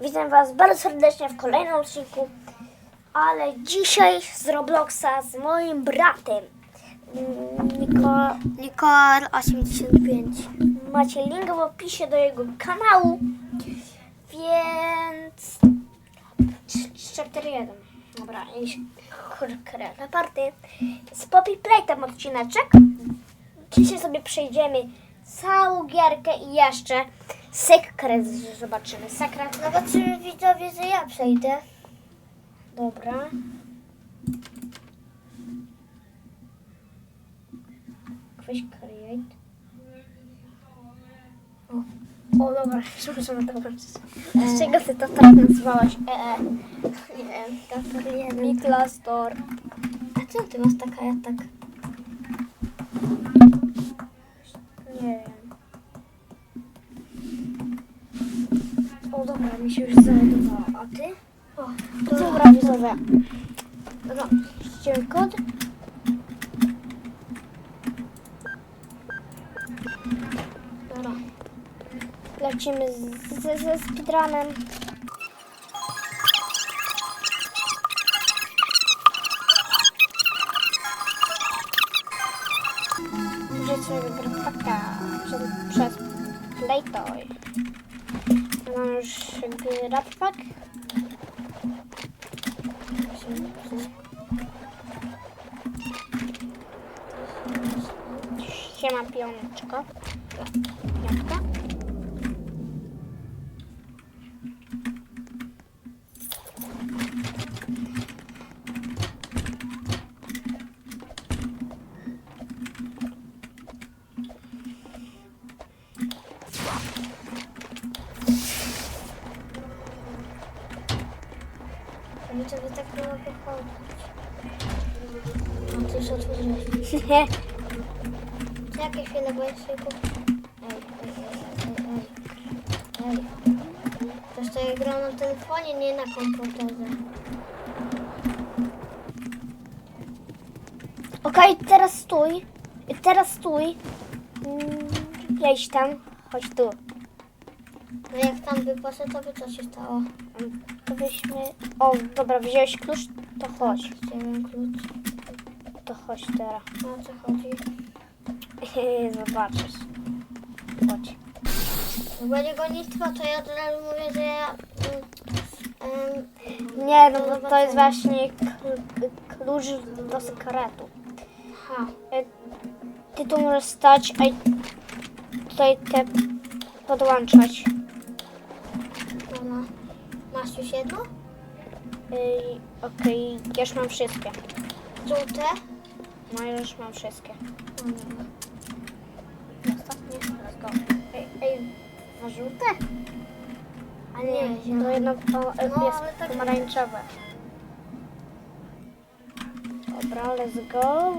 Witam Was bardzo serdecznie w kolejnym odcinku, ale dzisiaj z Robloxa z moim bratem. mm, Niko, Nikor 85. macie link w opisie do jego kanału, więc... Ch- Chapter 1. Dobra, na party. Z Poppy Playtime odcineczek. Dzisiaj sobie przejdziemy całą gierkę i jeszcze sekret zobaczymy. Sekret Zobaczymy widzowie, że ja przejdę. Dobra. Weź create. O, o dobra, przepraszam, dobra. Z czego ty to tak nazywałaś? E, e. Nie wiem, Chapter 1. Mikla Store. A co ty masz taka, ja tak? Nie wiem. Dobra, mi się już załadowało. A ty? O, to dobra, widzowie. No, kod. Dobra. Lecimy z, z, ze speedrunem. Użyć swojego grafaka przez, przez Playtoy nasz jakby rapak. Siema pioneczko. Pioneczko. Piątka. Widzowie tak nie mogę chodzić. A ty już otworzyłeś. Czekaj chwilę, bo sobie kupię. Ej, ej, ej, ej, ej. Przecież to ja gram na telefonie, nie na komputerze. Okej, teraz stój. Teraz stój. Mm, Jedź tam. Chodź tu. No jak tam by poszedł, to by co się stało? To weźmy... O, dobra, wziąłeś klucz? To chodź. Chciałem klucz. To chodź teraz. No o co chodzi? Zobaczysz. Chodź. Będzie gonitwo, to ja od razu mówię, że ja... em, Nie, no bo to jest właśnie kl- klucz do sekretu. ha. E, Ty tu możesz stać, a tutaj te podłączać. Masz jedno? Ej, Okej, ja już mam wszystkie. Żółte? No ja już mam wszystkie. Dobra. Ostatnie, let's go. Ej, ej, żółte? A nie, Nie, to zielone. jedno to e, No, jest tak- pomarańczowe. Dobra, let's go.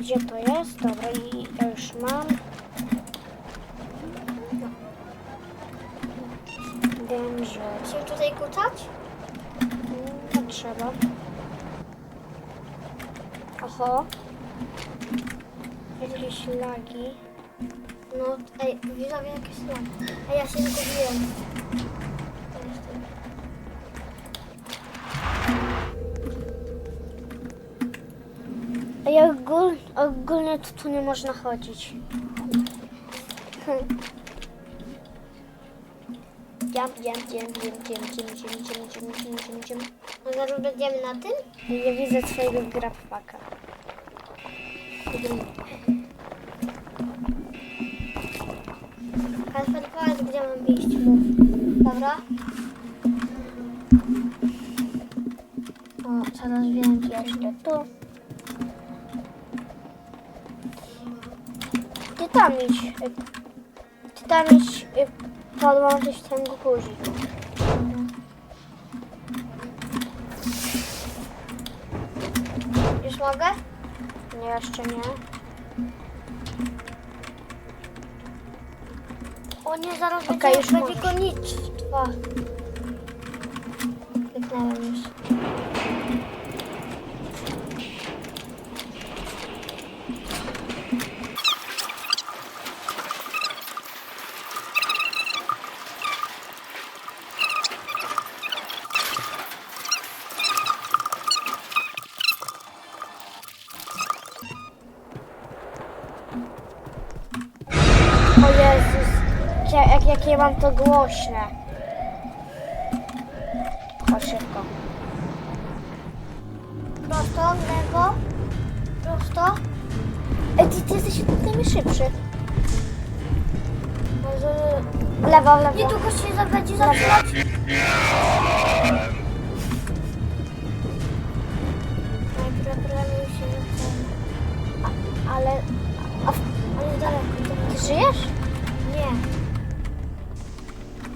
Gdzie to jest? Dobra, i ja już mam. Wiem, że Musimy tutaj kucać? nie trzeba. Oho. Jakieś lagi. No, ej, widzowie jakieś są. A ja się zgubiłem. A ja ogól, ogólnie to tu nie można chodzić. Jump, jump, jump, jump, jump, jump, jump, jump, jump, jump, jump, jump. A zaraz będziemy na tym? Ja widzę twojego grafaka. Kasper, powiedz, gdzie mam iść. Mów. Dobra? O, zaraz wiem, jeszcze tu. Ty tam idź. y, Ty tam idź y, podłączyć ten guzik. Już mogę? Nie, jeszcze nie. O nie, zaraz Okej, będzie, już będzie możesz. gonitwa. Kliknąłem już. Jakie mam to głośne. Chodź szybko. Prosto, w lewo. Prosto. Ej, ty, ty jesteś tutaj szybszy. Może... Lewo, lewo. Niedługo się za- będzie zaczynać. Się. Ale jest daleko. daleko. ty żyjesz?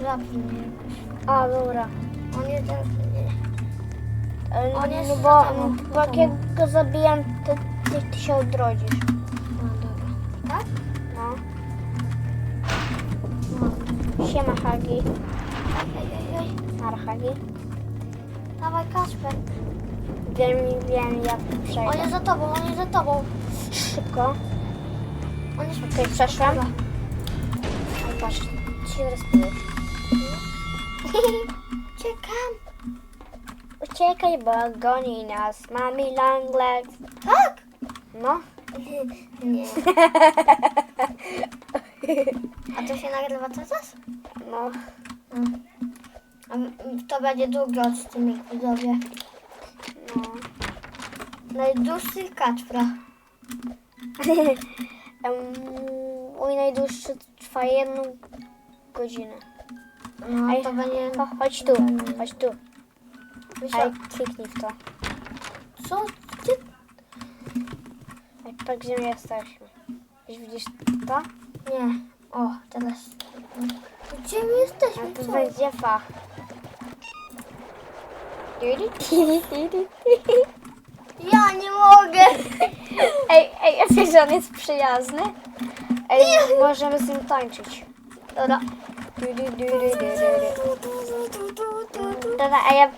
Nie. Mnie jakoś. A, dobra. On jest. Nie. Ale, On jest no za bo, tobą, bo za jak ja go zabijam, to ty, ty się odrodzisz. No dobra. Tak? No. No. Siema Hagi. Ej, ej, ej. Nara Hagi. Dawaj Kasper. Wiem, wiem, ja On przejdę. jest za tobą, on jest za tobą. Szybko. On jest... Okej, przeszłam. Dobra. Ale patrz, ty się teraz powiesz. Czekam. Uciekaj, bo goni nas. Mami long legs. Tak? No. Nie. A to się nagrywa cały czas? No. Mm. A to będzie długi odcinek, widzowie. No. Najdłuższy Kacpra. Em, Mój najdłuższy trwa jedną godzinę. No Ej, to będzie... cho- chodź tu, chodź tu. Myślę... Ej, kliknij w to. Co? Ty? Ej, tak gdzie my jesteśmy. Widzisz to? Nie. O, teraz... Gdzie my jesteśmy? A to Co? będzie fa. Ja nie mogę! Ej, ej, a wiesz, on jest przyjazny? Ej, możemy z nim tańczyć. Dobra. Dobra, a ja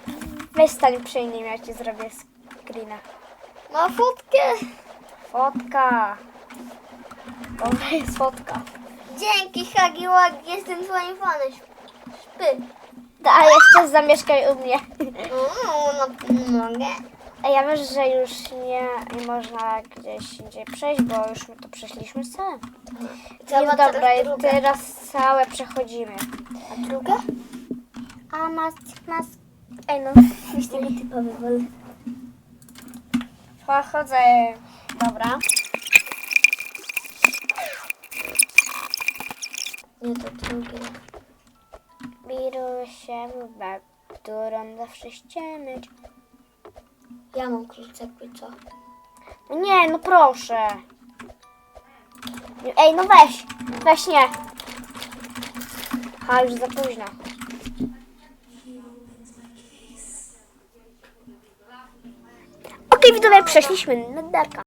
weź stań przy nim, ja ci zrobię screena. Ma fotkę. Fotka. Dobra, jest fotka. Dzięki, Hagi Łagi, jestem twoim fanem. Szpy. A jeszcze zamieszkaj u mnie. O, no, mogę. A ja wiesz, że już nie, nie można gdzieś indziej przejść, bo już my to przeszliśmy całe. Jest dobra, i druga. teraz całe przechodzimy. A druga? A mas, mas... Ej no, jakiś tego typowy wol. Chodzę. Dobra. Nie, to drugie. Biru się w którą zawsze ściemyć. Ja mam klucz, jakby co. Nie, no proszę. Ej, no weź. Weź nie. A, już za późno. Okej, widzowie, przeszliśmy na Darka.